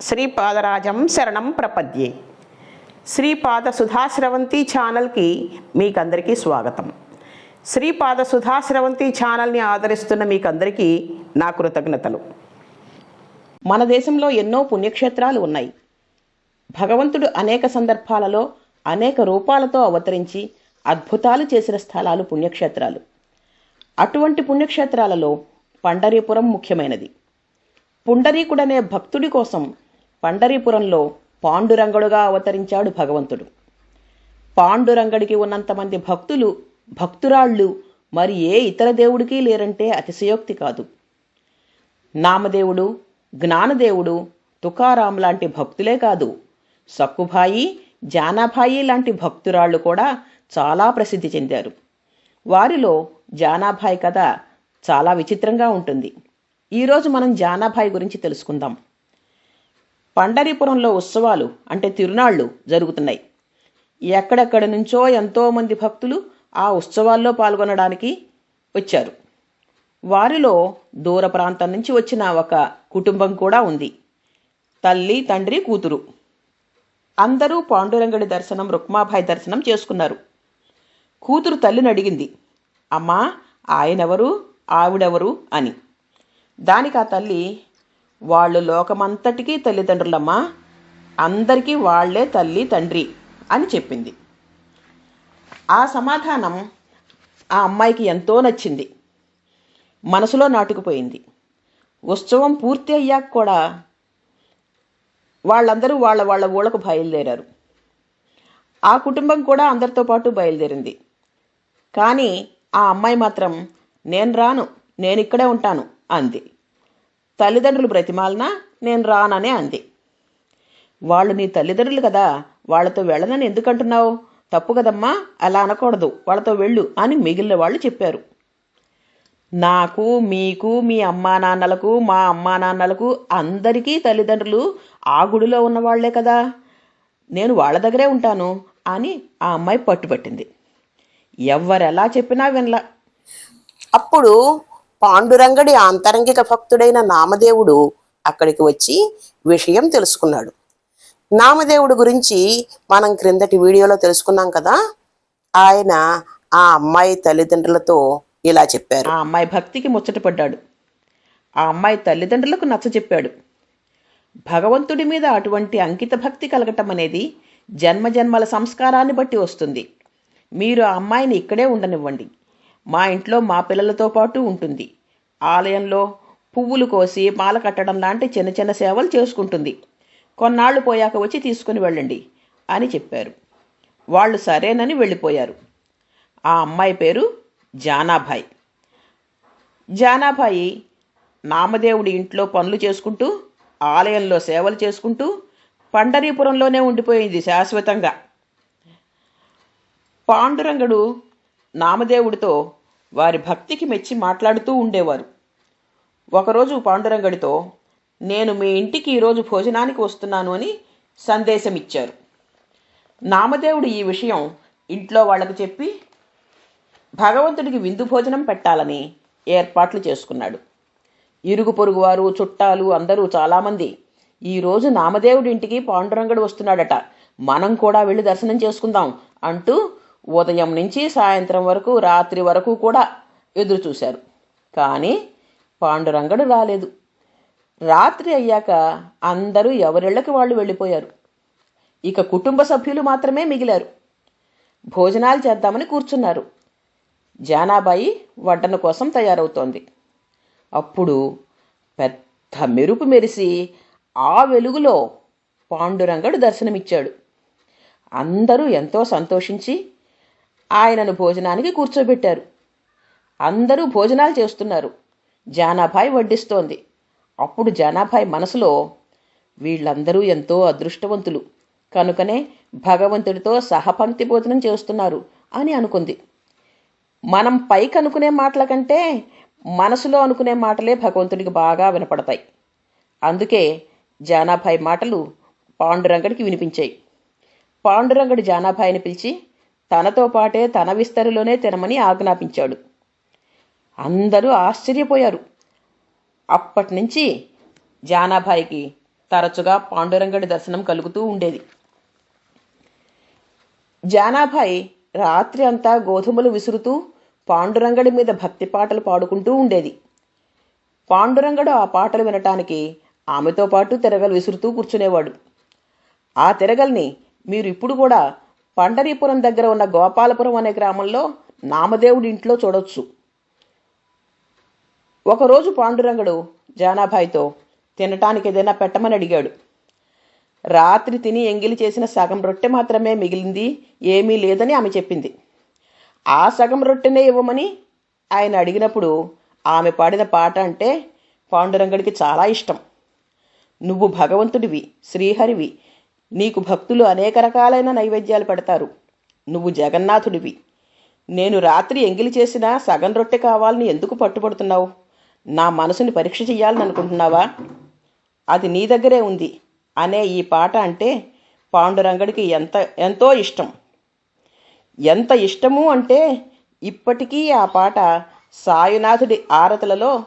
శ్రీపాదరాజం శరణం ప్రపద్యే. శ్రీపాద సుధాశ్రవంతి ఛానల్కి మీకందరికీ స్వాగతం. శ్రీపాద సుధాశ్రవంతి ఛానల్ని ఆదరిస్తున్న మీకందరికీ నా కృతజ్ఞతలు. మన దేశంలో ఎన్నో పుణ్యక్షేత్రాలు ఉన్నాయి. భగవంతుడు అనేక సందర్భాలలో అనేక రూపాలతో అవతరించి అద్భుతాలు చేసిన స్థలాలు పుణ్యక్షేత్రాలు. అటువంటి పుణ్యక్షేత్రాలలో పండరీపురం ముఖ్యమైనది. పుండరీకుడనే భక్తుడి కోసం పండరీపురంలో పాండురంగడుగా అవతరించాడు భగవంతుడు. పాండురంగడికి ఉన్నంతమంది భక్తులు భక్తురాళ్ళు మరి ఏ ఇతర దేవుడికి లేరంటే అతిశయోక్తి కాదు. నామదేవుడు జ్ఞానదేవుడు తుకారాం లాంటి భక్తులే కాదు. సక్కుభాయి జానాభాయి లాంటి భక్తురాళ్ళు కూడా చాలా ప్రసిద్ధి చెందారు. వారిలో జానాభాయ్ కథ చాలా విచిత్రంగా ఉంటుంది. ఈరోజు మనం జానాభాయ్ గురించి తెలుసుకుందాం. పండరీపురంలో ఉత్సవాలు అంటే తిరునాళ్ళు జరుగుతున్నాయి. ఎక్కడెక్కడి నుంచో ఎంతోమంది భక్తులు ఆ ఉత్సవాల్లో పాల్గొనడానికి వచ్చారు. వారిలో దూర ప్రాంతం నుంచి వచ్చిన ఒక కుటుంబం కూడా ఉంది. తల్లి తండ్రి కూతురు. అందరూ పాండురంగడి దర్శనం రుక్మాభాయ్ దర్శనం చేసుకున్నారు. కూతురు తల్లిని అడిగింది అమ్మా ఆయనెవరు ఆవిడెవరు? అని. దానికి ఆ తల్లి వాళ్ళు లోకమంతటికీ తల్లిదండ్రులమ్మా అందరికీ వాళ్ళే తల్లి తండ్రి అని చెప్పింది. ఆ సమాధానం ఆ అమ్మాయికి ఎంతో నచ్చింది. మనసులో నాటుకుపోయింది. ఉత్సవం పూర్తి అయ్యాక కూడా వాళ్ళందరూ వాళ్ళ వాళ్ళ ఊళ్ళకు బయలుదేరారు. ఆ కుటుంబం కూడా అందరితో పాటు బయలుదేరింది. కానీ ఆ అమ్మాయి మాత్రం నేను రాను నేను ఇక్కడే ఉంటాను అంది. తల్లిదండ్రులు బ్రతిమాలనా నేను రాననే అంది. వాళ్ళు నీ తల్లిదండ్రులు కదా వాళ్ళతో వెళ్ళనని ఎందుకంటున్నావు? తప్పు కదమ్మా అలా అనకూడదు వాళ్ళతో వెళ్ళు అని మిగిలిన వాళ్ళు చెప్పారు. నాకు మీకు మీ అమ్మా నాన్నలకు మా అమ్మా నాన్నలకు అందరికీ తల్లిదండ్రులు ఆ గుడిలో ఉన్నవాళ్ళే కదా. నేను వాళ్ళ దగ్గరే ఉంటాను అని ఆ అమ్మాయి పట్టుపట్టింది ఎవ్వరెలా చెప్పినా వినలా. అప్పుడు పాండురంగడి ఆంతరంగిక భక్తుడైన నామదేవుడు అక్కడికి వచ్చి విషయం తెలుసుకున్నాడు. నామదేవుడు గురించి మనం క్రిందటి వీడియోలో తెలుసుకున్నాం కదా ఆయన ఆ అమ్మాయి తల్లిదండ్రులతో ఇలా చెప్పారు. ఆ అమ్మాయి భక్తికి ముచ్చటపడ్డాడు ఆ అమ్మాయి తల్లిదండ్రులకు నచ్చచెప్పాడు భగవంతుడి మీద అటువంటి అంకిత భక్తి కలగటం అనేది జన్మజన్మల సంస్కారాన్ని బట్టి వస్తుంది. మీరు ఆ అమ్మాయిని ఇక్కడే ఉండనివ్వండి. మా ఇంట్లో మా పిల్లలతో పాటు ఉంటుంది. ఆలయంలో పువ్వులు కోసి మాల కట్టడం లాంటి చిన్న చిన్న సేవలు చేసుకుంటుంది. కొన్నాళ్ళు పోయాక వచ్చి తీసుకుని వెళ్ళండి అని చెప్పారు. వాళ్ళు సరేనని వెళ్ళిపోయారు. ఆ అమ్మాయి పేరు జానాభాయ్. జానాభాయి నామదేవుడి ఇంట్లో పనులు చేసుకుంటూ ఆలయంలో సేవలు చేసుకుంటూ పండరీపురంలోనే ఉండిపోయింది శాశ్వతంగా. పాండురంగడు నామదేవుడితో వారి భక్తికి మెచ్చి మాట్లాడుతూ ఉండేవారు. ఒకరోజు పాండురంగడితో నేను మీ ఇంటికి ఈరోజు భోజనానికి వస్తున్నాను అని సందేశం ఇచ్చారు నామదేవుడు ఈ విషయం ఇంట్లో వాళ్ళకు చెప్పి భగవంతుడికి విందు భోజనం పెట్టాలని ఏర్పాట్లు చేసుకున్నాడు. ఇరుగు పొరుగు వారు చుట్టాలు అందరూ చాలామంది ఈరోజు నామదేవుడి ఇంటికి పాండురంగడు వస్తున్నాడట. మనం కూడా వెళ్ళి దర్శనం చేసుకుందాం అంటూ ఉదయం నుంచి సాయంత్రం వరకు రాత్రి వరకు కూడా ఎదురు చూశారు. కానీ పాండురంగడు రాలేదు. రాత్రి అయ్యాక అందరూ ఎవరిళ్ళకి వాళ్ళు వెళ్ళిపోయారు. ఇక కుటుంబ సభ్యులు మాత్రమే మిగిలారు. భోజనాలు చేద్దామని కూర్చున్నారు. జానాబాయి వడ్డన కోసం తయారవుతోంది. అప్పుడు పెద్ద మెరుపు మెరిసి ఆ వెలుగులో పాండురంగడు దర్శనమిచ్చాడు. అందరూ ఎంతో సంతోషించి ఆయనను భోజనానికి కూర్చోబెట్టారు. అందరూ భోజనాలు చేస్తున్నారు. జానాభాయ్ వడ్డిస్తోంది. అప్పుడు జానాభాయ్ మనసులో వీళ్ళందరూ ఎంతో అదృష్టవంతులు. కనుకనే భగవంతుడితో సహపంక్తి భోజనం చేస్తున్నారు అని అనుకుంది. మనం పైకి అనుకునే మాటల కంటే మనసులో అనుకునే మాటలే భగవంతుడికి బాగా వినపడతాయి. అందుకే జానాభాయ్ మాటలు పాండురంగడికి వినిపించాయి. పాండురంగడు జానాభాయిని పిలిచి తనతో పాటే తన విస్తరిలోనే తినమని ఆజ్ఞాపించాడు. అందరూ ఆశ్చర్యపోయారు. అప్పటి నుంచి జానాభాయికి తరచుగా పాండురంగడి దర్శనం కలుగుతూ ఉండేది. జానాభాయ్ రాత్రి అంతా గోధుమలు విసురుతూ పాండురంగడి మీద భక్తి పాటలు పాడుకుంటూ ఉండేది. పాండురంగడు ఆ పాటలు వినటానికి ఆమెతో పాటు తిరగలు విసురుతూ కూర్చునేవాడు. ఆ తిరగల్ని మీరు ఇప్పుడు కూడా పండరీపురం దగ్గర ఉన్న గోపాలపురం అనే గ్రామంలో నామదేవుడి ఇంట్లో చూడొచ్చు. ఒకరోజు పాండురంగడు జానాభాయ్తో తినటానికి ఏదైనా పెట్టమని అడిగాడు. రాత్రి తిని ఎంగిలి చేసిన సగం రొట్టె మాత్రమే మిగిలింది ఏమీ లేదని ఆమె చెప్పింది. ఆ సగం రొట్టెనే ఇవ్వమని ఆయన అడిగినప్పుడు ఆమె పాడిన పాట అంటే పాండురంగడికి చాలా ఇష్టం. నువ్వు భగవంతుడివి శ్రీహరివి నీకు భక్తులు అనేక రకాలైన నైవేద్యాలు పెడతారు. నువ్వు జగన్నాథుడివి. నేను రాత్రి ఎంగిలి చేసిన సగం రొట్టె కావాలని ఎందుకు పట్టుబడుతున్నావు? నా మనసుని పరీక్ష చెయ్యాలని అనుకుంటున్నావా అది నీ దగ్గరే ఉంది. అనే ఈ పాట అంటే పాండురంగడికి ఎంత ఎంతో ఇష్టం. ఎంత ఇష్టము అంటే ఇప్పటికీ ఆ పాట సాయినాథుడి ఆరతులలో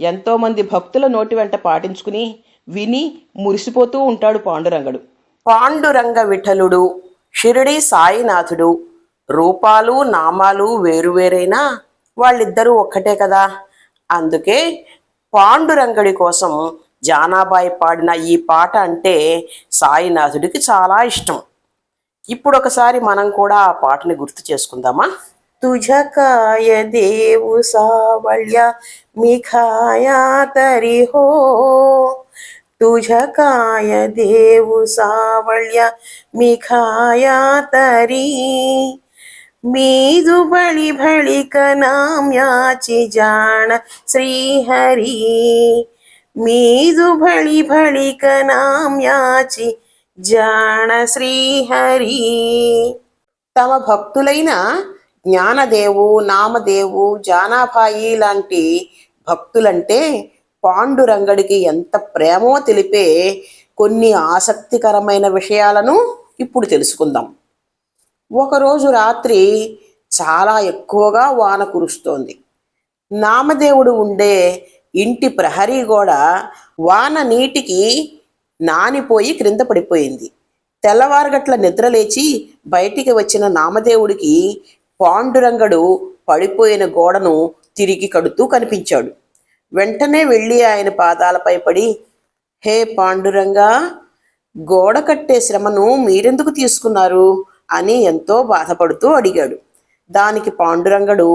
ఎంతోమంది భక్తుల నోటి వెంట పాటించుకుని విని మురిసిపోతూ ఉంటాడు పాండురంగడు. పాండురంగ విఠలుడు షిరిడి సాయినాథుడు. రూపాలు నామాలు వేరువేరైనా వాళ్ళిద్దరూ ఒక్కటే కదా. అందుకే పాండురంగడి కోసం జానాబాయి పాడిన ఈ పాట అంటే సాయినాథుడికి చాలా ఇష్టం. ఇప్పుడు ఒకసారి మనం కూడా ఆ పాటని గుర్తు చేసుకుందామా? తుజకాయ దేవు సావళ్య మిఖాయా తరిహో तुझकाय देव सावळ्य मिखाया तरी मीदु बळी भळिक नाम्याची जाण श्रीहरी मीदु बळी भळिक నామ్యాచి జాణ శ్రీహరి తమ భక్తులైన జ్ఞానదేవు నామదేవు జానాభాయి లాంటి భక్తులంటే పాండురంగడికి ఎంత ప్రేమో తెలిపే కొన్ని ఆసక్తికరమైన విషయాలను ఇప్పుడు తెలుసుకుందాం. ఒకరోజు రాత్రి చాలా ఎక్కువగా వాన కురుస్తోంది. నామదేవుడు ఉండే ఇంటి ప్రహరీ గోడ వాన నీటికి నానిపోయి క్రింద పడిపోయింది. తెల్లవారగట్ల నిద్రలేచి బయటికి వచ్చిన నామదేవుడికి పాండురంగడు పడిపోయిన గోడను తిరిగి కడుతూ కనిపించాడు. వెంటనే వెళ్ళి ఆయన పాదాలపై పడి హే పాండురంగా గోడ కట్టే శ్రమను మీరెందుకు తీసుకున్నారు? అని ఎంతో బాధపడుతూ అడిగాడు. దానికి పాండురంగడు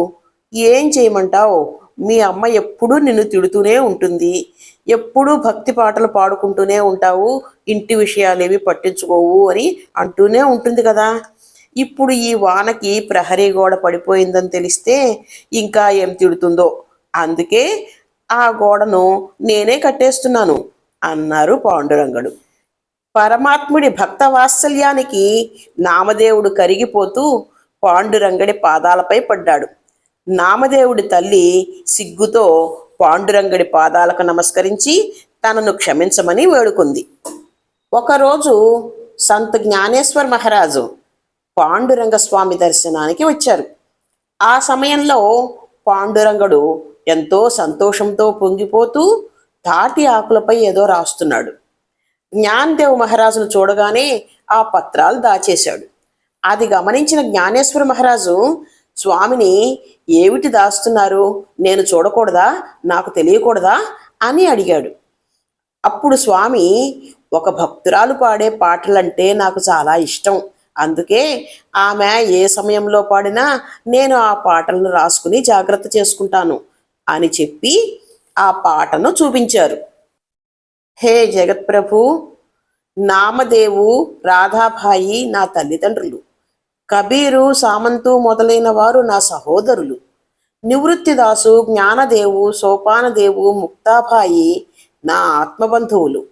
ఏం చేయమంటావు? మీ అమ్మ ఎప్పుడూ నిన్ను తిడుతూనే ఉంటుంది. ఎప్పుడూ భక్తి పాటలు పాడుకుంటూనే ఉంటావు. ఇంటి విషయాలేవి పట్టించుకోవు అని అంటూనే ఉంటుంది కదా. ఇప్పుడు ఈ వానకి ప్రహరీ గోడ పడిపోయిందని తెలిస్తే ఇంకా ఏం తిడుతుందో? అందుకే ఆ గోడను నేనే కట్టేస్తున్నాను అన్నారు పాండురంగడు. పరమాత్ముడి భక్త వాత్సల్యానికి నామదేవుడు కరిగిపోతూ పాండురంగడి పాదాలపై పడ్డాడు. నామదేవుడి తల్లి సిగ్గుతో పాండురంగడి పాదాలకు నమస్కరించి తనను క్షమించమని వేడుకుంది. ఒకరోజు సంత జ్ఞానేశ్వర్ మహారాజు పాండురంగ స్వామి దర్శనానికి వచ్చారు. ఆ సమయంలో పాండురంగడు ఎంతో సంతోషంతో పొంగిపోతూ తాటి ఆకులపై ఏదో రాస్తున్నాడు. జ్ఞాన్దేవ్ మహారాజును చూడగానే ఆ పత్రాలు దాచేశాడు. అది గమనించిన జ్ఞానేశ్వర మహారాజు స్వామిని ఏమిటి దాస్తున్నారు? నేను చూడకూడదా? నాకు తెలియకూడదా? అని అడిగాడు. అప్పుడు స్వామి ఒక భక్తురాలు పాడే పాటలంటే నాకు చాలా ఇష్టం. అందుకే ఆమె ఏ సమయంలో పాడినా నేను ఆ పాటలను రాసుకుని జాగ్రత్త చేసుకుంటాను అని చెప్పి ఆ పాటను చూపించారు. హే జగత్ప్రభు నామదేవు రాధాభాయి నా తల్లిదండ్రులు కబీరు సామంతు మొదలైన వారు నా సహోదరులు నివృత్తిదాసు జ్ఞానదేవు సోపానదేవు ముక్తాభాయి నా ఆత్మబంధువులు.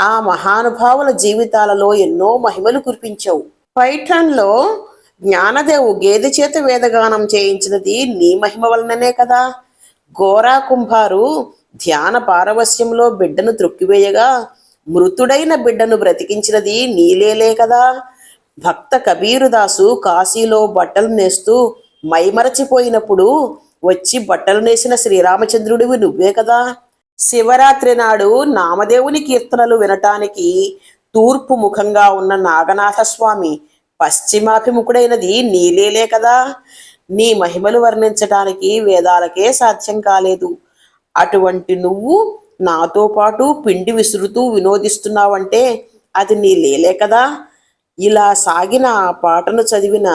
ఆ మహానుభావుల జీవితాలలో ఎన్నో మహిమలు కురిపించావు. పైఠన్లో జ్ఞానదేవు గేదె చేత వేదగానం చేయించినది నీ మహిమ వలననే కదా. గోరా కుంభారు ధ్యాన పారవస్యంలో బిడ్డను త్రొక్కివేయగా మృతుడైన బిడ్డను బ్రతికించినది నీలేలే కదా. భక్త కబీరుదాసు కాశీలో బట్టలు నేస్తూ మైమరచిపోయినప్పుడు వచ్చి బట్టలు నేసిన శ్రీరామచంద్రుడివి నువ్వే కదా. శివరాత్రి నాడు నామదేవుని కీర్తనలు వినటానికి తూర్పు ముఖంగా ఉన్న నాగనాథ స్వామి పశ్చిమాభిముఖుడైనది నీలేలే కదా. నీ మహిమలు వర్ణించటానికి వేదాలకే సాధ్యం కాలేదు. అటువంటి నువ్వు నాతో పాటు పిండి విసురుతూ వినోదిస్తున్నావంటే అది నీ లేలే కదా. ఇలా సాగిన ఆ పాటను చదివిన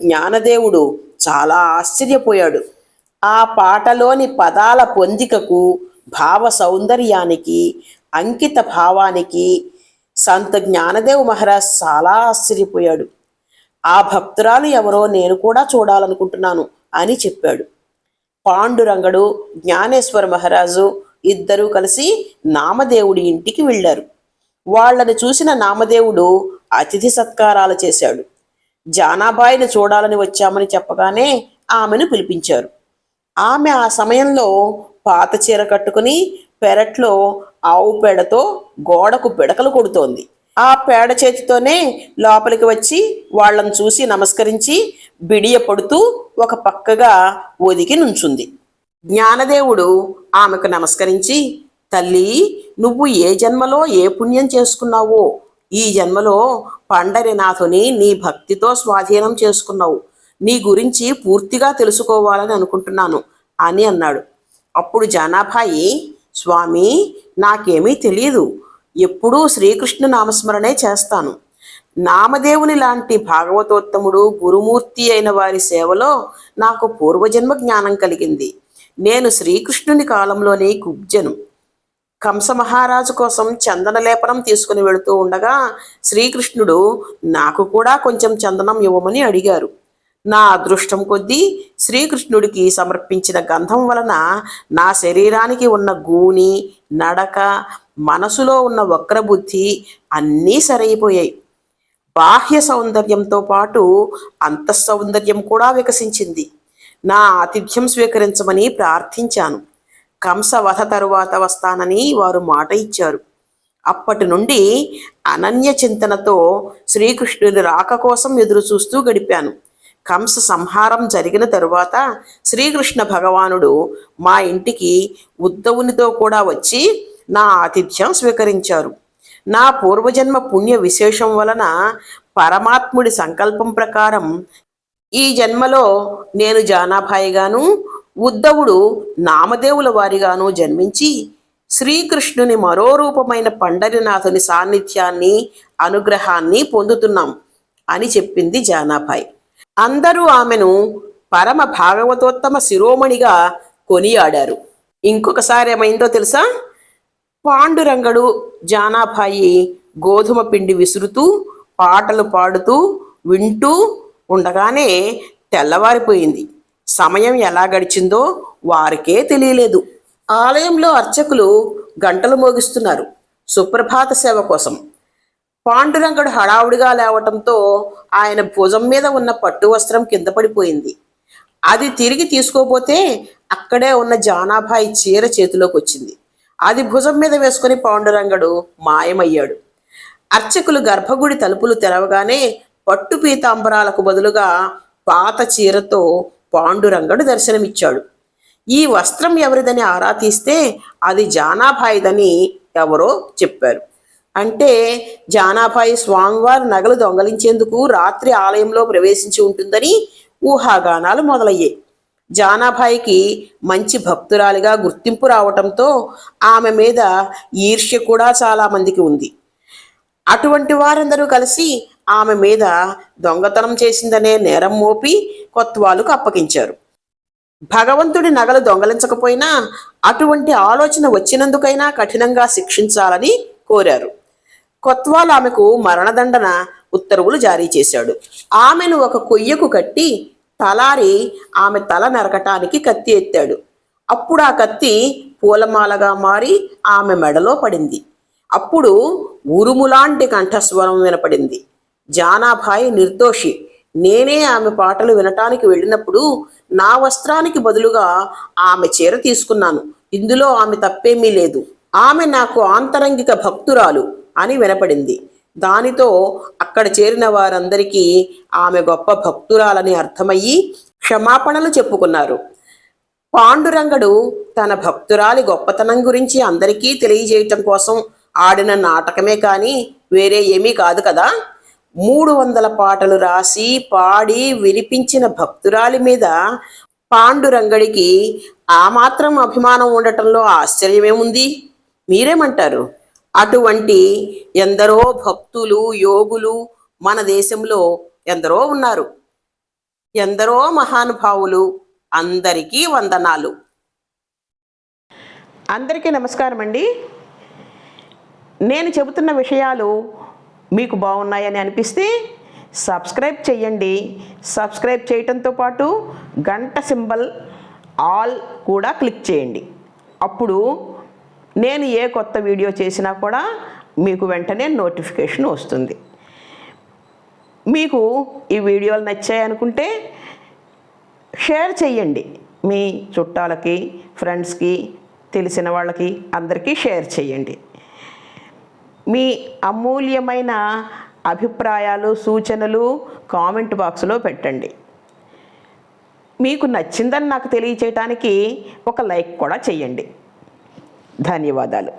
జ్ఞానదేవుడు చాలా ఆశ్చర్యపోయాడు. ఆ పాటలోని పదాల పొందికకు భావ సౌందర్యానికి అంకిత భావానికి సంత జ్ఞానదేవ్ మహారాజ్ చాలా ఆశ్చర్యపోయాడు. ఆ భక్తురాలు ఎవరో నేను కూడా చూడాలనుకుంటున్నాను అని చెప్పాడు. పాండురంగడు జ్ఞానేశ్వర మహారాజు ఇద్దరూ కలిసి నామదేవుడి ఇంటికి వెళ్ళారు. వాళ్ళని చూసిన నామదేవుడు అతిథి సత్కారాలు చేశాడు. జానాబాయిని చూడాలని వచ్చామని చెప్పగానే ఆమెను పిలిపించారు. ఆమె ఆ సమయంలో పాత చీర కట్టుకుని పెరట్లో ఆవు పేడతో గోడకు పిడకలు కొడుతోంది. ఆ పేడ చేతితోనే లోపలికి వచ్చి వాళ్ళని చూసి నమస్కరించి బిడియ పడుతూ ఒక పక్కగా ఒదిగి నుంచుంది. జ్ఞానదేవుడు ఆమెకు నమస్కరించి తల్లి నువ్వు ఏ జన్మలో ఏ పుణ్యం చేసుకున్నావో? ఈ జన్మలో పండరినాథుని నీ భక్తితో స్వాధీనం చేసుకున్నావు. నీ గురించి పూర్తిగా తెలుసుకోవాలని అనుకుంటున్నాను అని అన్నాడు. అప్పుడు జానాభాయి స్వామి నాకేమీ తెలియదు. ఎప్పుడూ శ్రీకృష్ణ నామస్మరణే చేస్తాను. నామదేవుని లాంటి భాగవతోత్తముడు గురుమూర్తి అయిన వారి సేవలో నాకు పూర్వజన్మ జ్ఞానం కలిగింది. నేను శ్రీకృష్ణుని కాలంలోని కుబ్జను. కంస మహారాజు కోసం చందన లేపనం తీసుకుని వెళుతూ ఉండగా శ్రీకృష్ణుడు నాకు కూడా కొంచెం చందనం ఇవ్వమని అడిగారు. నా అదృష్టం కొద్దీ శ్రీకృష్ణుడికి సమర్పించిన గంధం వలన నా శరీరానికి ఉన్న గూని నడక మనసులో ఉన్న వక్రబుద్ధి అన్నీ సరైపోయాయి. బాహ్య సౌందర్యంతో పాటు అంతఃసౌందర్యం కూడా వికసించింది. నా ఆతిథ్యం స్వీకరించమని ప్రార్థించాను. కంసవధ తరువాత వస్తానని వారు మాట ఇచ్చారు. అప్పటి నుండి అనన్య చింతనతో శ్రీకృష్ణుని రాక కోసం ఎదురు చూస్తూ గడిపాను. కంస సంహారం జరిగిన తరువాత శ్రీకృష్ణ భగవానుడు మా ఇంటికి ఉద్ధవునితో కూడా వచ్చి నా ఆతిథ్యం స్వీకరించారు. నా పూర్వజన్మ పుణ్య విశేషం వలన పరమాత్ముడి సంకల్పం ప్రకారం ఈ జన్మలో నేను జానాభాయిగాను ఉద్ధవుడు నామదేవుల వారిగాను జన్మించి శ్రీకృష్ణుని మరో రూపమైన పండరినాథుని సాన్నిధ్యాన్ని అనుగ్రహాన్ని పొందుతున్నాం అని చెప్పింది జానాభాయ్. అందరూ ఆమెను పరమ భాగవతోత్తమ శిరోమణిగా కొనియాడారు. ఇంకొకసారి ఏమైందో తెలుసా? పాండురంగడు జానాభాయి గోధుమ పిండి విసురుతూ పాటలు పాడుతూ వింటూ ఉండగానే తెల్లవారిపోయింది. సమయం ఎలా గడిచిందో వారికే తెలియలేదు. ఆలయంలో అర్చకులు గంటలు మోగిస్తున్నారు. సుప్రభాత సేవ కోసం. పాండురంగడు హడావుడిగా లేవటంతో ఆయన భుజం మీద ఉన్న పట్టు వస్త్రం కింద పడిపోయింది. అది తిరిగి తీసుకోపోతే అక్కడే ఉన్న జానాభాయి చీర చేతిలోకి వచ్చింది అది భుజం మీద వేసుకుని పాండురంగడు మాయమయ్యాడు. అర్చకులు గర్భగుడి తలుపులు తెరవగానే పట్టు పీతాంబరాలకు బదులుగా పాత చీరతో పాండురంగడు దర్శనమిచ్చాడు. ఈ వస్త్రం ఎవరిదని ఆరా తీస్తే అది జానాభాయిదని ఎవరో చెప్పారు. అంటే జానాభాయి స్వామివారు నగలు దొంగలించేందుకు రాత్రి ఆలయంలో ప్రవేశించి ఉంటుందని ఊహాగానాలు మొదలయ్యాయి. జానాభాయికి మంచి భక్తురాలిగా గుర్తింపు రావటంతో ఆమె మీద ఈర్ష్య కూడా చాలా మందికి ఉంది. అటువంటి వారందరూ కలిసి ఆమె మీద దొంగతనం చేసిందనే నేరం మోపి కొత్వాలకు అప్పగించారు. భగవంతుడి నగలు దొంగలించకపోయినా అటువంటి ఆలోచన వచ్చినందుకైనా కఠినంగా శిక్షించాలని కోరారు. కొత్వాల్ ఆమెకు మరణదండన ఉత్తర్వులు జారీ చేశాడు. ఆమెను ఒక కొయ్యకు కట్టి తలారి ఆమె తల నరకటానికి కత్తి ఎత్తాడు. అప్పుడు ఆ కత్తి పూలమాలగా మారి ఆమె మెడలో పడింది. అప్పుడు ఉరుములాంటి కంఠస్వరం వినపడింది. జానాభాయి నిర్దోషి నేనే ఆమె పాటలు వినటానికి వెళ్ళినప్పుడు నా వస్త్రానికి బదులుగా ఆమె చీర తీసుకున్నాను. ఇందులో ఆమె తప్పేమీ లేదు. ఆమె నాకు ఆంతరంగిక భక్తురాలు. అని వినపడింది. దానితో అక్కడ చేరిన వారందరికీ ఆమె గొప్ప భక్తురాలని అర్థమయ్యి క్షమాపణలు చెప్పుకున్నారు. పాండురంగడు తన భక్తురాలి గొప్పతనం గురించి అందరికీ తెలియజేయటం కోసం ఆడిన నాటకమే కానీ వేరే ఏమీ కాదు కదా? మూడు వందల పాటలు రాసి పాడి వినిపించిన భక్తురాలి మీద పాండురంగడికి ఆ మాత్రం అభిమానం ఉండటంలో ఆశ్చర్యమేముంది? మీరేమంటారు? అటువంటి ఎందరో భక్తులు యోగులు మన దేశంలో ఎందరో ఉన్నారు. ఎందరో మహానుభావులు అందరికీ వందనాలు. అందరికీ నమస్కారం అండి. నేను చెబుతున్న విషయాలు మీకు బాగున్నాయని అనిపిస్తే సబ్స్క్రైబ్ చేయండి సబ్స్క్రైబ్ చేయటంతో పాటు గంట సింబల్ ఆల్ కూడా క్లిక్ చేయండి. అప్పుడు నేను ఏ కొత్త వీడియో చేసినా కూడా మీకు వెంటనే నోటిఫికేషన్ వస్తుంది. మీకు ఈ వీడియోలు నచ్చాయనుకుంటే షేర్ చేయండి మీ చుట్టాలకి ఫ్రెండ్స్కి తెలిసిన వాళ్ళకి అందరికీ షేర్ చేయండి మీ అమూల్యమైన అభిప్రాయాలు సూచనలు కామెంట్ బాక్స్లో పెట్టండి. మీకు నచ్చిందని నాకు తెలియచేయటానికి ఒక లైక్ కూడా చేయండి ధన్యవాదాలు.